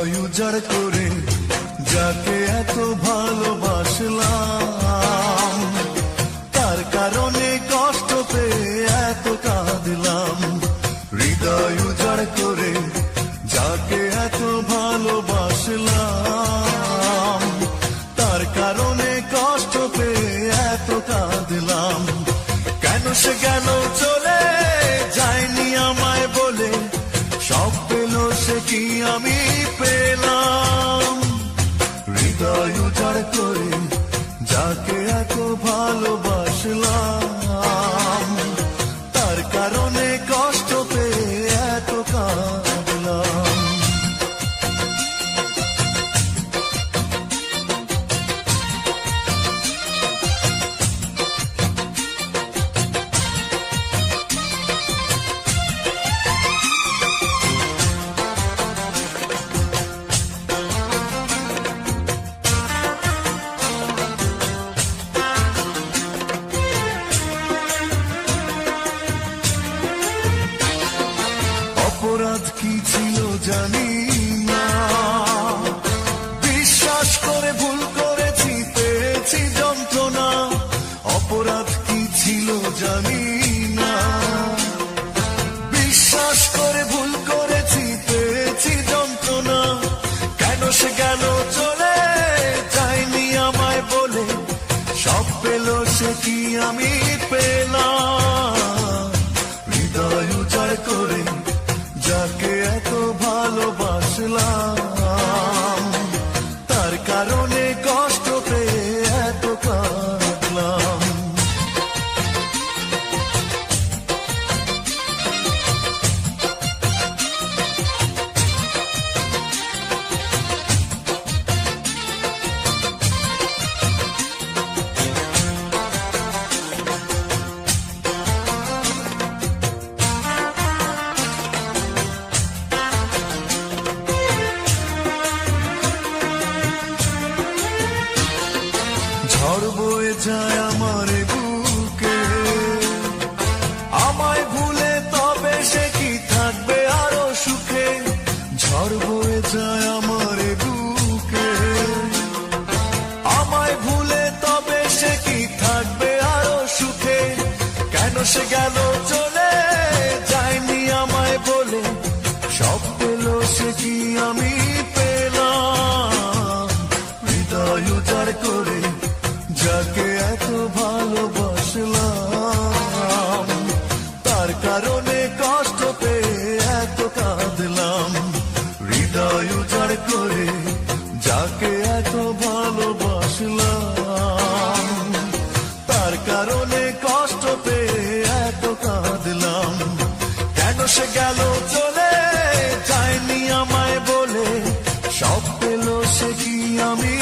উজাড় করে যাকে এত ভালোবাসলাম তার কারণে কষ্ট পেয়ে এত কাঁদলাম হৃদয় উজাড় করে যাকে এত ভালোবাসলাম তার কারণে কষ্ট পেয়ে এত কাঁদলাম কেন সে কেন চলে যায়নি আমায় বলে সব পেল সে কি আমি হৃদয় উজাড় করে যাকে এত ভালোবাসলাম তার কারণে কষ্ট অপরাধ কি ছিল জানি? যায় আমার বুকে। আমায় ভুলে তবে সে কি থাকবে আরও সুখে? ঝড় বয়ে যায় আমার বুকে। আমায় ভুলে তবে সে কি থাকবে আরও সুখে? কেন সে গেল চলে সে কি আমি